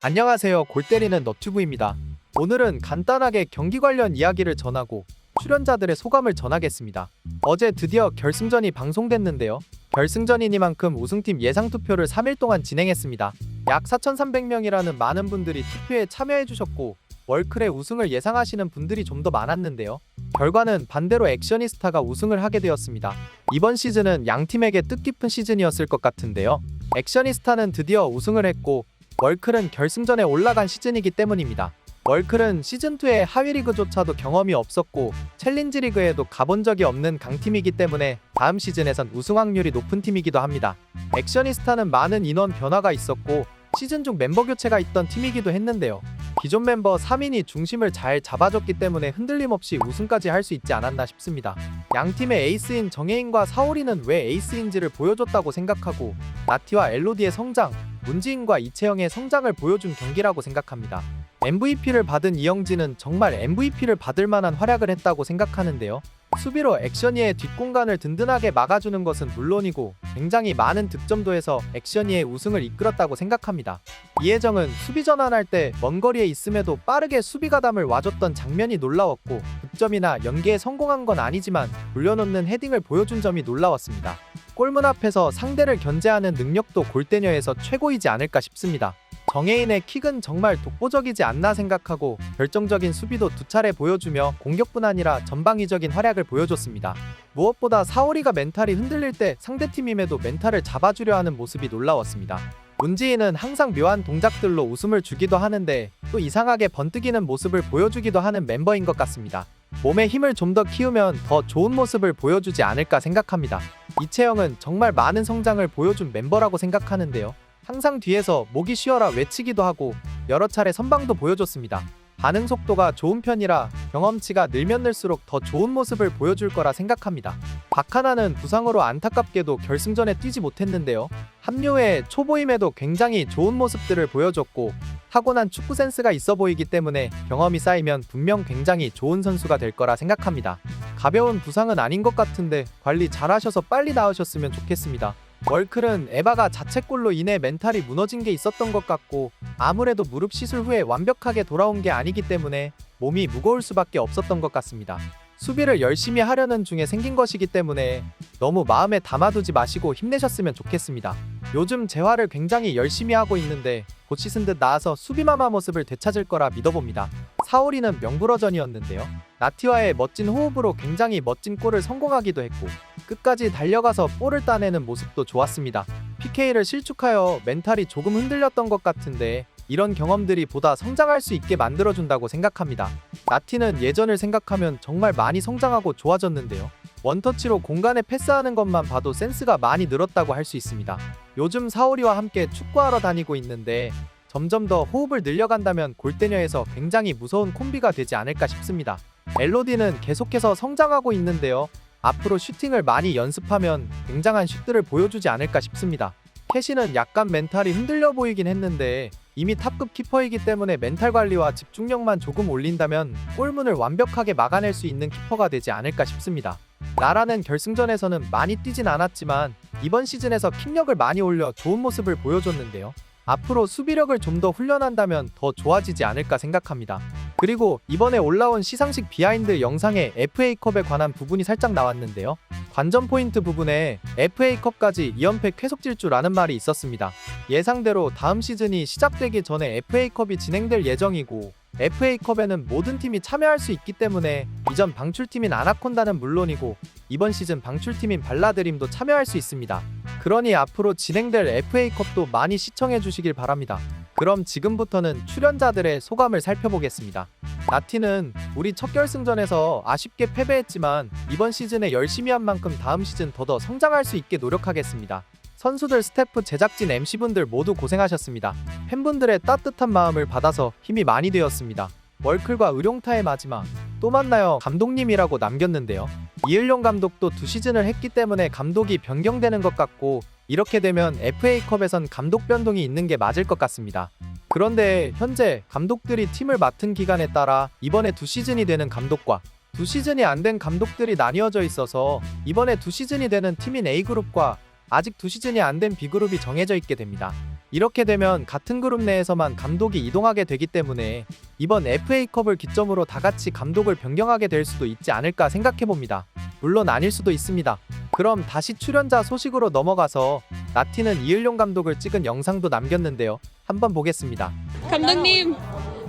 안녕하세요. 골 때리는 너튜브입니다. 오늘은 간단하게 경기 관련 이야기를 전하고 출연자들의 소감을 전하겠습니다. 어제 드디어 결승전이 방송됐는데요. 결승전이니만큼 우승팀 예상 투표를 3일 동안 진행했습니다. 약 4,300명이라는 많은 분들이 투표에 참여해 주셨고 월클의 우승을 예상하시는 분들이 좀 더 많았는데요. 결과는 반대로 액션이스타가 우승을 하게 되었습니다. 이번 시즌은 양 팀에게 뜻깊은 시즌이었을 것 같은데요. 액션이스타는 드디어 우승을 했고 월클은 결승전에 올라간 시즌이기 때문입니다. 월클은 시즌2의 하위 리그조차도 경험이 없었고 챌린지 리그에도 가본 적이 없는 강팀이기 때문에 다음 시즌에선 우승 확률이 높은 팀이기도 합니다. 액션이스타는 많은 인원 변화가 있었고 시즌 중 멤버 교체가 있던 팀이기도 했는데요. 기존 멤버 3인이 중심을 잘 잡아줬기 때문에 흔들림 없이 우승까지 할 수 있지 않았나 싶습니다. 양 팀의 에이스인 정혜인과 사오리는 왜 에이스인지를 보여줬다고 생각하고 나티와 엘로디의 성장, 문지인과 이채영의 성장을 보여준 경기라고 생각합니다. MVP를 받은 이영진은 정말 MVP를 받을 만한 활약을 했다고 생각하는데요. 수비로 액션이의 뒷공간을 든든하게 막아주는 것은 물론이고 굉장히 많은 득점도에서 액션이의 우승을 이끌었다고 생각합니다. 이혜정은 수비 전환할 때 먼 거리에 있음에도 빠르게 수비 가담을 와줬던 장면이 놀라웠고 득점이나 연계에 성공한 건 아니지만 돌려놓는 헤딩을 보여준 점이 놀라웠습니다. 골문 앞에서 상대를 견제하는 능력도 골대녀에서 최고이지 않을까 싶습니다. 정혜인의 킥은 정말 독보적이지 않나 생각하고 결정적인 수비도 두 차례 보여주며 공격뿐 아니라 전방위적인 활약을 보여줬습니다. 무엇보다 사오리가 멘탈이 흔들릴 때 상대팀임에도 멘탈을 잡아주려 하는 모습이 놀라웠습니다. 문지인은 항상 묘한 동작들로 웃음을 주기도 하는데 또 이상하게 번뜩이는 모습을 보여주기도 하는 멤버인 것 같습니다. 몸에 힘을 좀 더 키우면 더 좋은 모습을 보여주지 않을까 생각합니다. 이채영은 정말 많은 성장을 보여준 멤버라고 생각하는데요. 항상 뒤에서 목이 쉬어라 외치기도 하고 여러 차례 선방도 보여줬습니다. 반응 속도가 좋은 편이라 경험치가 늘면 늘수록 더 좋은 모습을 보여줄 거라 생각합니다. 박하나는 부상으로 안타깝게도 결승전에 뛰지 못했는데요. 합류에 초보임에도 굉장히 좋은 모습들을 보여줬고 타고난 축구 센스가 있어 보이기 때문에 경험이 쌓이면 분명 굉장히 좋은 선수가 될 거라 생각합니다. 가벼운 부상은 아닌 것 같은데 관리 잘하셔서 빨리 나으셨으면 좋겠습니다. 월클은 에바가 자책골로 인해 멘탈이 무너진 게 있었던 것 같고 아무래도 무릎 시술 후에 완벽하게 돌아온 게 아니기 때문에 몸이 무거울 수밖에 없었던 것 같습니다. 수비를 열심히 하려는 중에 생긴 것이기 때문에 너무 마음에 담아두지 마시고 힘내셨으면 좋겠습니다. 요즘 재활을 굉장히 열심히 하고 있는데 곧 씻은 듯 나아서 수비마마 모습을 되찾을 거라 믿어봅니다. 사오리는 명불허전이었는데요. 나티와의 멋진 호흡으로 굉장히 멋진 골을 성공하기도 했고 끝까지 달려가서 볼을 따내는 모습도 좋았습니다. PK를 실축하여 멘탈이 조금 흔들렸던 것 같은데 이런 경험들이 보다 성장할 수 있게 만들어준다고 생각합니다. 나티는 예전을 생각하면 정말 많이 성장하고 좋아졌는데요. 원터치로 공간에 패스하는 것만 봐도 센스가 많이 늘었다고 할 수 있습니다. 요즘 사오리와 함께 축구하러 다니고 있는데 점점 더 호흡을 늘려간다면 골대녀에서 굉장히 무서운 콤비가 되지 않을까 싶습니다. 멜로디는 계속해서 성장하고 있는데요. 앞으로 슈팅을 많이 연습하면 굉장한 슛들을 보여주지 않을까 싶습니다. 캐시는 약간 멘탈이 흔들려 보이긴 했는데 이미 탑급 키퍼이기 때문에 멘탈 관리와 집중력만 조금 올린다면 골문을 완벽하게 막아낼 수 있는 키퍼가 되지 않을까 싶습니다. 나라는 결승전에서는 많이 뛰진 않았지만 이번 시즌에서 킥력을 많이 올려 좋은 모습을 보여줬는데요. 앞으로 수비력을 좀 더 훈련한다면 더 좋아지지 않을까 생각합니다. 그리고 이번에 올라온 시상식 비하인드 영상에 FA컵에 관한 부분이 살짝 나왔는데요. 관전 포인트 부분에 FA컵까지 2연패 쾌속 질주라는 말이 있었습니다. 예상대로 다음 시즌이 시작되기 전에 FA컵이 진행될 예정이고 FA컵에는 모든 팀이 참여할 수 있기 때문에 이전 방출팀인 아나콘다는 물론이고 이번 시즌 방출팀인 발라드림도 참여할 수 있습니다. 그러니 앞으로 진행될 FA컵도 많이 시청해 주시길 바랍니다. 그럼 지금부터는 출연자들의 소감을 살펴보겠습니다. 나티는 우리 첫 결승전에서 아쉽게 패배했지만 이번 시즌에 열심히 한 만큼 다음 시즌 더더 성장할 수 있게 노력하겠습니다. 선수들, 스태프, 제작진, MC분들 모두 고생하셨습니다. 팬분들의 따뜻한 마음을 받아서 힘이 많이 되었습니다. 월클과 의룡타의 마지막 또 만나요 감독님이라고 남겼는데요. 이을용 감독도 두 시즌을 했기 때문에 감독이 변경되는 것 같고 이렇게 되면 FA컵에선 감독 변동이 있는 게 맞을 것 같습니다. 그런데 현재 감독들이 팀을 맡은 기간에 따라 이번에 두 시즌이 되는 감독과 두 시즌이 안 된 감독들이 나뉘어져 있어서 이번에 두 시즌이 되는 팀인 A그룹과 아직 두 시즌이 안 된 B그룹이 정해져 있게 됩니다. 이렇게 되면 같은 그룹 내에서만 감독이 이동하게 되기 때문에 이번 FA컵을 기점으로 다 같이 감독을 변경하게 될 수도 있지 않을까 생각해 봅니다. 물론 아닐 수도 있습니다. 그럼 다시 출연자 소식으로 넘어가서 나티는 이을용 감독을 찍은 영상도 남겼는데요. 한번 보겠습니다. 감독님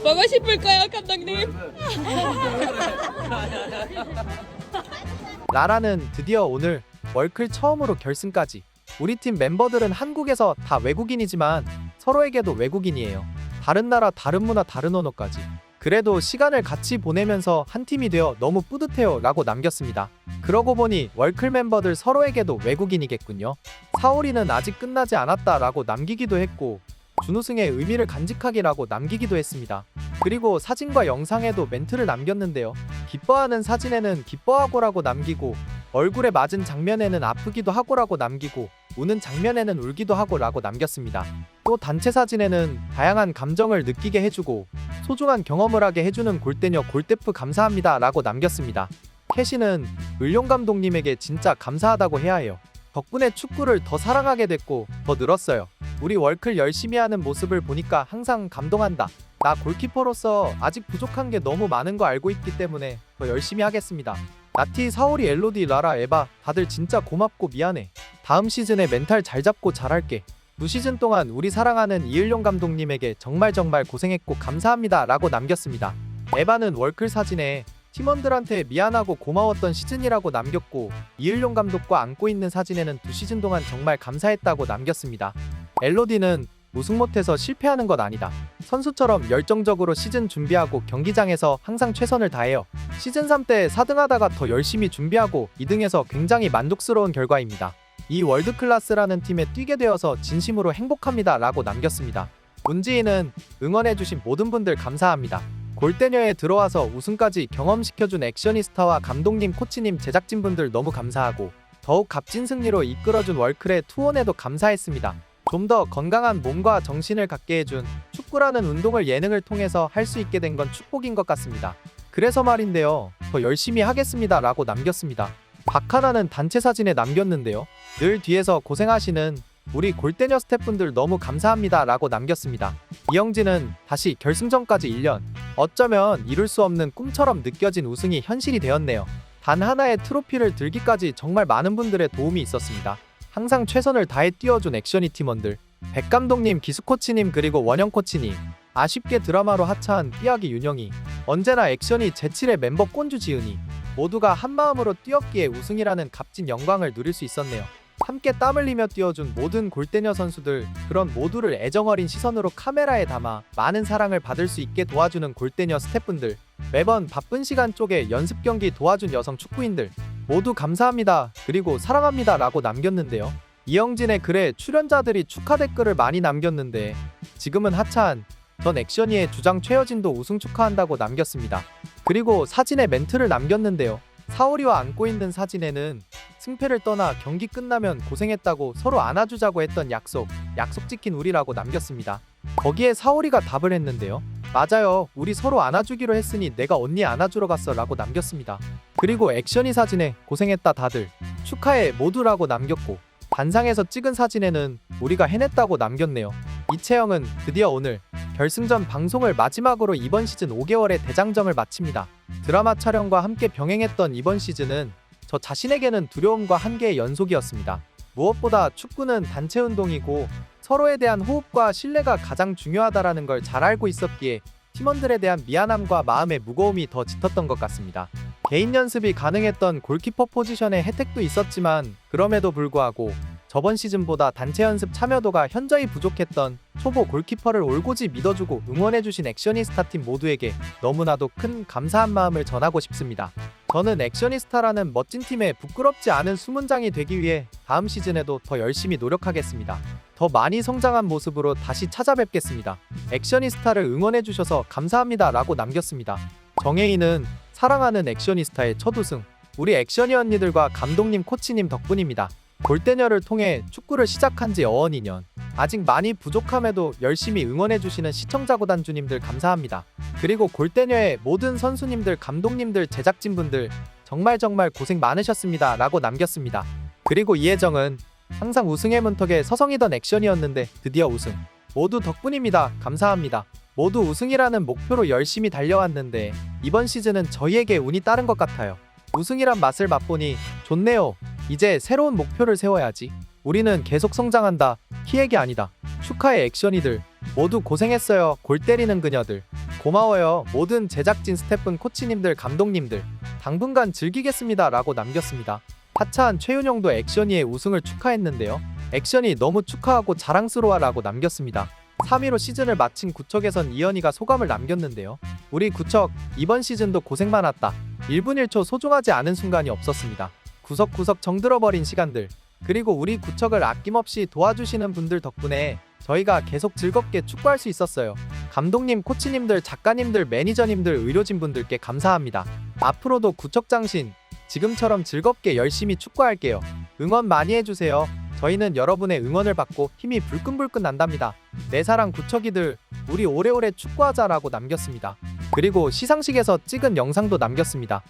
보고 싶을까요 감독님? 라라는 드디어 오늘 월클 처음으로 결승까지. 우리 팀 멤버들은 한국에서 다 외국인이지만 서로에게도 외국인이에요. 다른 나라, 다른 문화, 다른 언어까지. 그래도 시간을 같이 보내면서 한 팀이 되어 너무 뿌듯해요 라고 남겼습니다. 그러고 보니 월클 멤버들 서로에게도 외국인이겠군요. 사오리는 아직 끝나지 않았다 라고 남기기도 했고 준우승의 의미를 간직하기라고 남기기도 했습니다. 그리고 사진과 영상에도 멘트를 남겼는데요. 기뻐하는 사진에는 기뻐하고라고 남기고 얼굴에 맞은 장면에는 아프기도 하고라고 남기고 우는 장면에는 울기도 하고라고 남겼습니다. 또 단체 사진에는 다양한 감정을 느끼게 해주고 소중한 경험을 하게 해주는 골대녀 골대프 감사합니다라고 남겼습니다. 캐시는 을용 감독님에게 진짜 감사하다고 해야 해요. 덕분에 축구를 더 사랑하게 됐고 더 늘었어요. 우리 월클 열심히 하는 모습을 보니까 항상 감동한다. 나 골키퍼로서 아직 부족한 게 너무 많은 거 알고 있기 때문에 더 열심히 하겠습니다. 나티, 사오리, 엘로디, 라라, 에바 다들 진짜 고맙고 미안해. 다음 시즌에 멘탈 잘 잡고 잘할게. 두 시즌 동안 우리 사랑하는 이을용 감독님에게 정말 정말 고생했고 감사합니다 라고 남겼습니다. 에바는 월클 사진에 팀원들한테 미안하고 고마웠던 시즌이라고 남겼고 이을용 감독과 안고 있는 사진에는 두 시즌 동안 정말 감사했다고 남겼습니다. 엘로디는 우승 못해서 실패하는 것 아니다. 선수처럼 열정적으로 시즌 준비하고 경기장에서 항상 최선을 다해요. 시즌 3 때 4등 하다가 더 열심히 준비하고 2등해서 굉장히 만족스러운 결과입니다. 이 월드 클래스라는 팀에 뛰게 되어서 진심으로 행복합니다. 라고 남겼습니다. 문지인은 응원해주신 모든 분들 감사합니다. 골대녀에 들어와서 우승까지 경험시켜준 액션이스타와 감독님, 코치님, 제작진분들 너무 감사하고 더욱 값진 승리로 이끌어준 월클의 투혼에도 감사했습니다. 좀 더 건강한 몸과 정신을 갖게 해준 축구라는 운동을 예능을 통해서 할 수 있게 된 건 축복인 것 같습니다. 그래서 말인데요. 더 열심히 하겠습니다. 라고 남겼습니다. 박하나는 단체 사진에 남겼는데요. 늘 뒤에서 고생하시는 우리 골대녀 스태프분들 너무 감사합니다. 라고 남겼습니다. 이영진은 다시 결승전까지 1년. 어쩌면 이룰 수 없는 꿈처럼 느껴진 우승이 현실이 되었네요. 단 하나의 트로피를 들기까지 정말 많은 분들의 도움이 있었습니다. 항상 최선을 다해 뛰어준 액션이 팀원들, 백 감독님, 기수 코치님 그리고 원영 코치님, 아쉽게 드라마로 하차한 삐약이 윤영이, 언제나 액션이 제7의 멤버 꼰주 지은이 모두가 한 마음으로 뛰었기에 우승이라는 값진 영광을 누릴 수 있었네요. 함께 땀 흘리며 뛰어준 모든 골대녀 선수들 그런 모두를 애정어린 시선으로 카메라에 담아 많은 사랑을 받을 수 있게 도와주는 골대녀 스태프분들 매번 바쁜 시간 쪽에 연습 경기 도와준 여성 축구인들 모두 감사합니다 그리고 사랑합니다 라고 남겼는데요. 이영진의 글에 출연자들이 축하 댓글을 많이 남겼는데 지금은 하차한 전 액션이의 주장 최여진도 우승 축하한다고 남겼습니다. 그리고 사진에 멘트를 남겼는데요 사오리와 안고 있는 사진에는 승패를 떠나 경기 끝나면 고생했다고 서로 안아주자고 했던 약속, 약속 지킨 우리라고 남겼습니다. 거기에 사오리가 답을 했는데요. 맞아요. 우리 서로 안아주기로 했으니 내가 언니 안아주러 갔어 라고 남겼습니다. 그리고 액션이 사진에 고생했다 다들 축하해 모두라고 남겼고 반상에서 찍은 사진에는 우리가 해냈다고 남겼네요. 이채영은 드디어 오늘 결승전 방송을 마지막으로 이번 시즌 5개월의 대장정을 마칩니다. 드라마 촬영과 함께 병행했던 이번 시즌은 저 자신에게는 두려움과 한계의 연속이었습니다. 무엇보다 축구는 단체 운동이고 서로에 대한 호흡과 신뢰가 가장 중요하다라는 걸 잘 알고 있었기에 팀원들에 대한 미안함과 마음의 무거움이 더 짙었던 것 같습니다. 개인 연습이 가능했던 골키퍼 포지션의 혜택도 있었지만 그럼에도 불구하고 저번 시즌보다 단체 연습 참여도가 현저히 부족했던 초보 골키퍼를 올고지 믿어주고 응원해주신 액션이스타 팀 모두에게 너무나도 큰 감사한 마음을 전하고 싶습니다. 저는 액션이스타라는 멋진 팀에 부끄럽지 않은 수문장이 되기 위해 다음 시즌에도 더 열심히 노력하겠습니다. 더 많이 성장한 모습으로 다시 찾아뵙겠습니다. 액션이스타를 응원해주셔서 감사합니다. 라고 남겼습니다. 정혜인은 사랑하는 액션이스타의 첫 우승, 우리 액션이 언니들과 감독님, 코치님 덕분입니다. 골대녀를 통해 축구를 시작한 지 어언 2년. 아직 많이 부족함에도 열심히 응원해주시는 시청자구단주님들 감사합니다. 그리고 골대녀의 모든 선수님들, 감독님들, 제작진분들 정말 정말 고생 많으셨습니다. 라고 남겼습니다. 그리고 이혜정은 항상 우승의 문턱에 서성이던 액션이었는데 드디어 우승. 모두 덕분입니다. 감사합니다. 모두 우승이라는 목표로 열심히 달려왔는데 이번 시즌은 저희에게 운이 따른 것 같아요. 우승이란 맛을 맛보니 좋네요. 이제 새로운 목표를 세워야지. 우리는 계속 성장한다. 희액이 아니다. 축하의 액션이들. 모두 고생했어요. 골 때리는 그녀들. 고마워요. 모든 제작진 스태프 코치님들 감독님들. 당분간 즐기겠습니다. 라고 남겼습니다. 하차한 최윤영도 액션이의 우승을 축하했는데요. 액션이 너무 축하하고 자랑스러워라고 남겼습니다. 3위로 시즌을 마친 구척에선 이현이가 소감을 남겼는데요. 우리 구척 이번 시즌도 고생 많았다. 1분 1초 소중하지 않은 순간이 없었습니다. 구석구석 정들어버린 시간들 그리고 우리 구척을 아낌없이 도와주시는 분들 덕분에 저희가 계속 즐겁게 축구할 수 있었어요. 감독님, 코치님들, 작가님들, 매니저님들, 의료진분들께 감사합니다. 앞으로도 구척장신 지금처럼 즐겁게 열심히 축구할게요. 응원 많이 해주세요. 저희는 여러분의 응원을 받고 힘이 불끈불끈 난답니다. 내 사랑 구척이들 우리 오래오래 축구하자라고 남겼습니다. 그리고 시상식에서 찍은 영상도 남겼습니다.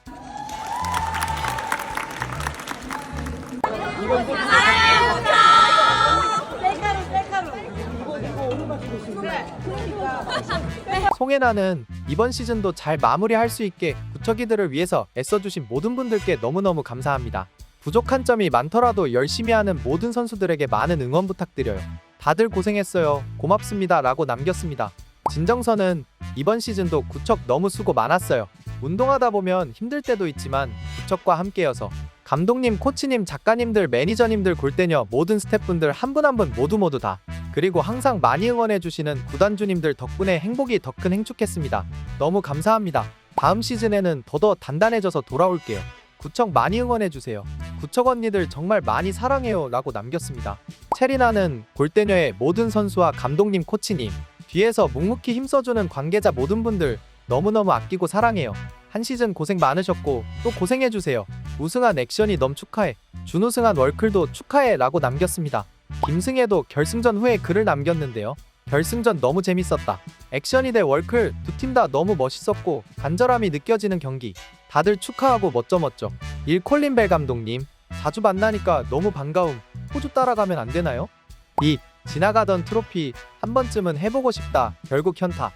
송혜나는 이번 시즌도 잘 마무리할 수 있게 구척이들을 위해서 애써주신 모든 분들께 너무너무 감사합니다. 부족한 점이 많더라도 열심히 하는 모든 선수들에게 많은 응원 부탁드려요. 다들 고생했어요. 고맙습니다. 라고 남겼습니다. 진정선은 이번 시즌도 구척 너무 수고 많았어요. 운동하다 보면 힘들 때도 있지만 구척과 함께여서 감독님, 코치님, 작가님들, 매니저님들, 골대녀 모든 스태프분들 한 분 한 분 모두 모두 다 그리고 항상 많이 응원해주시는 구단주님들 덕분에 행복이 더 큰 행축했습니다. 너무 감사합니다. 다음 시즌에는 더더 단단해져서 돌아올게요. 구척 많이 응원해주세요. 구척 언니들 정말 많이 사랑해요. 라고 남겼습니다. 체리나는 골대녀의 모든 선수와 감독님, 코치님, 뒤에서 묵묵히 힘써주는 관계자 모든 분들 너무너무 아끼고 사랑해요. 한 시즌 고생 많으셨고 또 고생해주세요. 우승한 액션이 넘 축하해. 준우승한 월클도 축하해. 라고 남겼습니다. 김승혜도 결승전 후에 글을 남겼는데요. 결승전 너무 재밌었다. 액션이 대 월클 두 팀 다 너무 멋있었고 간절함이 느껴지는 경기. 다들 축하하고 멋져 멋져. 일 콜린 벨 감독님 자주 만나니까 너무 반가움. 호주 따라가면 안 되나요? 이 지나가던 트로피 한 번쯤은 해보고 싶다. 결국 현타.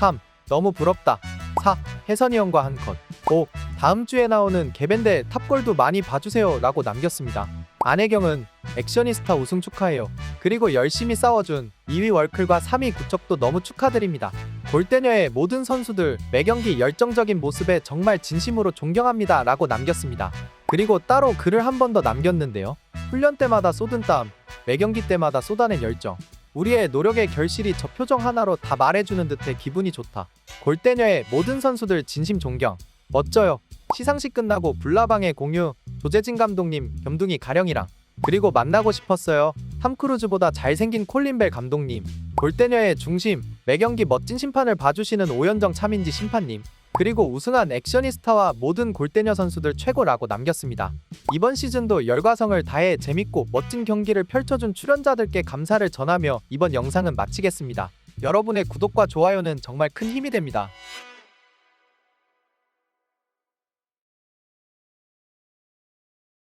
3. 너무 부럽다. 4. 혜선이 형과 한 컷. 5. 다음 주에 나오는 개밴드 탑골도 많이 봐주세요. 라고 남겼습니다. 안혜경은 액션이스타 우승 축하해요. 그리고 열심히 싸워준 2위 월클과 3위 구척도 너무 축하드립니다. 골대녀의 모든 선수들 매경기 열정적인 모습에 정말 진심으로 존경합니다. 라고 남겼습니다. 그리고 따로 글을 한 번 더 남겼는데요. 훈련 때마다 쏟은 땀, 매경기 때마다 쏟아낸 열정. 우리의 노력의 결실이 저 표정 하나로 다 말해주는 듯해 기분이 좋다. 골대녀의 모든 선수들 진심 존경. 멋져요. 시상식 끝나고 불나방의 공유 조재진 감독님 겸둥이 가령이랑 그리고 만나고 싶었어요. 탐 크루즈보다 잘생긴 콜린벨 감독님 골대녀의 중심 매경기 멋진 심판을 봐주시는 오연정 차민지 심판님 그리고 우승한 액션이스타와 모든 골대녀 선수들 최고라고 남겼습니다. 이번 시즌도 열과성을 다해 재밌고 멋진 경기를 펼쳐준 출연자들께 감사를 전하며 이번 영상은 마치겠습니다. 여러분의 구독과 좋아요는 정말 큰 힘이 됩니다.